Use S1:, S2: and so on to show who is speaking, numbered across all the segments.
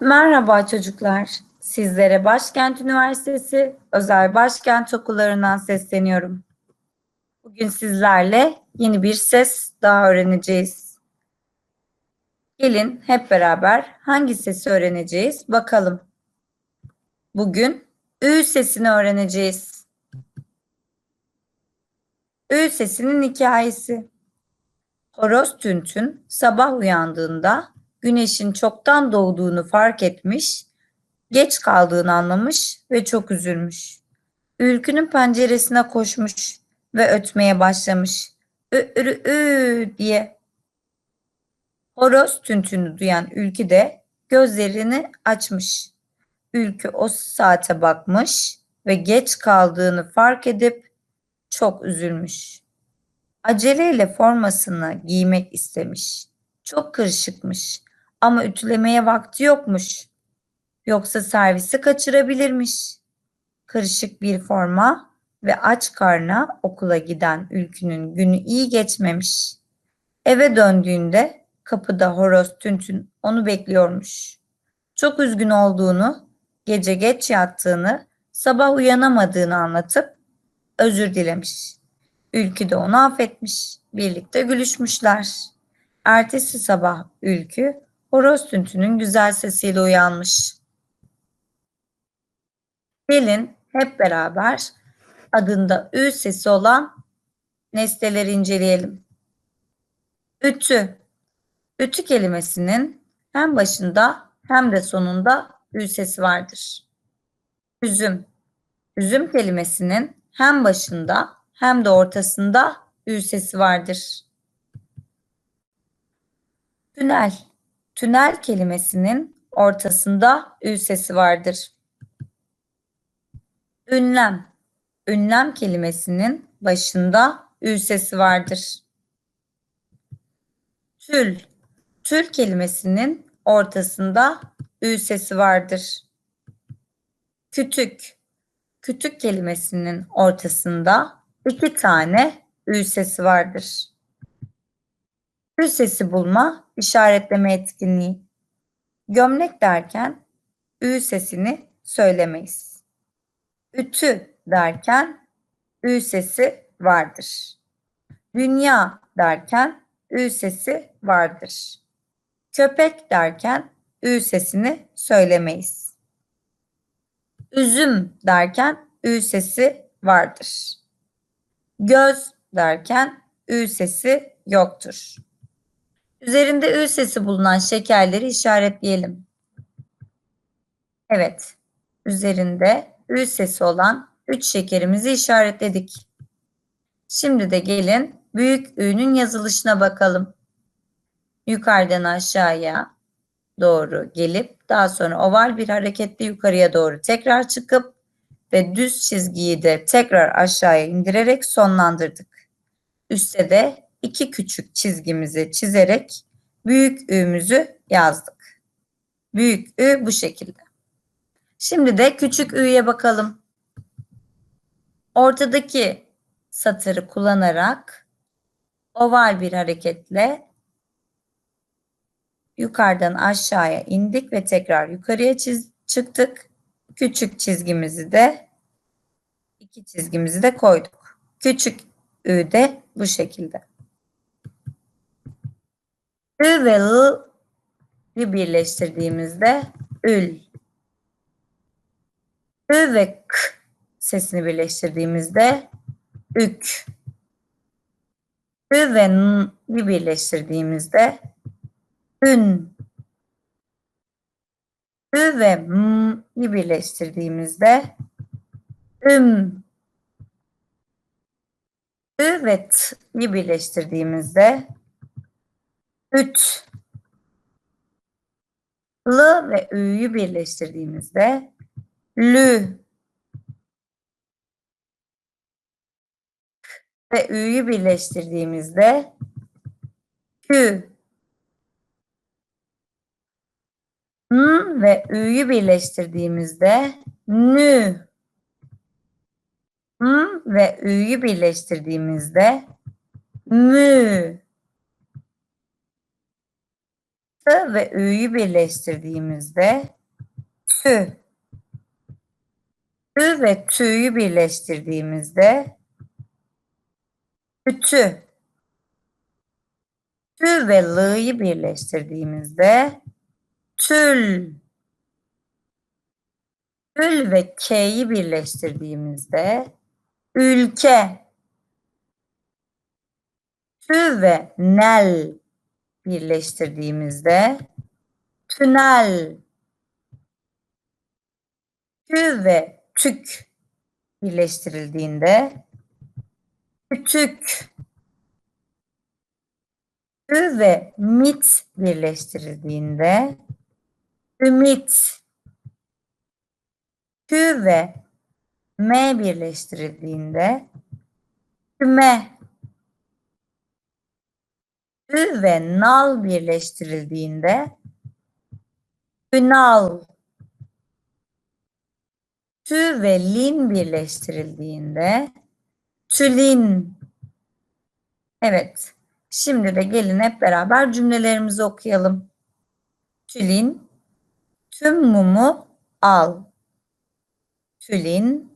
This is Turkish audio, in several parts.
S1: Merhaba çocuklar. Sizlere Başkent Üniversitesi Özel Başkent Okullarından sesleniyorum. Bugün sizlerle yeni bir ses daha öğreneceğiz. Gelin hep beraber hangi sesi öğreneceğiz bakalım. Bugün Ü sesini öğreneceğiz. Ü sesinin hikayesi. Horoz Tüntün sabah uyandığında güneşin çoktan doğduğunu fark etmiş, geç kaldığını anlamış ve çok üzülmüş. Ülkünün penceresine koşmuş ve ötmeye başlamış. Ü ü diye. Horoz tüntünü duyan Ülkü de gözlerini açmış. Ülkü o saate bakmış ve geç kaldığını fark edip çok üzülmüş. Aceleyle formasını giymek istemiş. Çok kırışıkmış ama ütülemeye vakti yokmuş. Yoksa servisi kaçırabilirmiş. Kırışık bir forma ve aç karna okula giden Ülkü'nün günü iyi geçmemiş. Eve döndüğünde kapıda horoz Tüntün onu bekliyormuş. Çok üzgün olduğunu, gece geç yattığını, sabah uyanamadığını anlatıp özür dilemiş. Ülkü de onu affetmiş. Birlikte gülüşmüşler. Ertesi sabah Ülkü horoz tüntünün güzel sesiyle uyanmış. Gelin hep beraber adında ü sesi olan nesneleri inceleyelim. Ütü. Ütü kelimesinin hem başında hem de sonunda ü sesi vardır. Üzüm. Üzüm kelimesinin hem başında hem de ortasında ü sesi vardır. Tünel. Tünel kelimesinin ortasında ü sesi vardır. Ünlem. Ünlem kelimesinin başında ü sesi vardır. Tül. Tül kelimesinin ortasında ü sesi vardır. Kütük. Kütük kelimesinin ortasında iki tane ü sesi vardır. Ü sesi bulma, işaretleme etkinliği. Gömlek derken ü sesini söylemeyiz. Ütü derken ü sesi vardır. Dünya derken ü sesi vardır. Köpek derken ü sesini söylemeyiz. Üzüm derken ü sesi vardır. Göz derken ü sesi yoktur. Üzerinde ü sesi bulunan şekerleri işaretleyelim. Evet, üzerinde ü sesi olan 3 şekerimizi işaretledik. Şimdi de gelin büyük ü'nün yazılışına bakalım. Yukarıdan aşağıya doğru gelip daha sonra oval bir hareketle yukarıya doğru tekrar çıkıp ve düz çizgiyi de tekrar aşağıya indirerek sonlandırdık. Üste de iki küçük çizgimizi çizerek büyük ü'müzü yazdık. Büyük ü bu şekilde. Şimdi de küçük ü'ye bakalım. Ortadaki satırı kullanarak oval bir hareketle yukarıdan aşağıya indik ve tekrar yukarıya çiz çıktık. Küçük çizgimizi de iki çizgimizi de koyduk. Küçük ü de bu şekilde. Ü ve l'ı birleştirdiğimizde ül. Ü ve k sesini birleştirdiğimizde ük. Ü ve n'ı birleştirdiğimizde ün. Ü ve m'ı birleştirdiğimizde üm. Ü ve t'yi birleştirdiğimizde üt. L ve ü'yü birleştirdiğimizde lü. Ve ü'yü birleştirdiğimizde kü. N ve ü'yü birleştirdiğimizde nü. M ve ü'yü birleştirdiğimizde mü. T ve Ü'yü birleştirdiğimizde tü. Ü ve tü'yü birleştirdiğimizde ütü. Tü ve l'yı birleştirdiğimizde tül. Ül ve k'yi birleştirdiğimizde ülke. Tü ve nel birleştirdiğimizde tünel. Tü ve tük birleştirildiğinde kütük. Ü ve mit birleştirildiğinde ümit. Kü ve m birleştirildiğinde küme. Ü ve nal birleştirildiğinde ünal. Tü ve lin birleştirildiğinde tülin. Evet. Şimdi de gelin hep beraber cümlelerimizi okuyalım. Tülin tüm mumu al. Tülin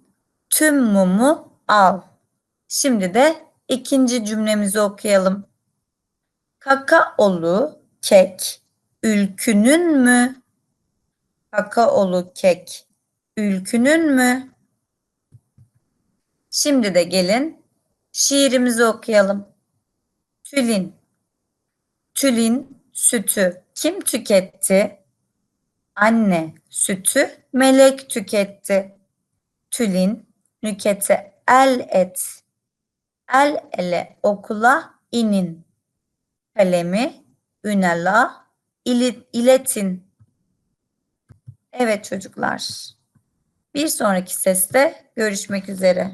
S1: tüm mumu al. Şimdi de ikinci cümlemizi okuyalım. Kakaolu kek ülkünün mü? Kakaolu kek ülkünün mü? Şimdi de gelin şiirimizi okuyalım. Tülin. Tülin sütü kim tüketti? Anne sütü melek tüketti. Tülin nükete el et. El ele okula inin. Kalemi ünela ili- iletin. Evet çocuklar. Bir sonraki seste görüşmek üzere.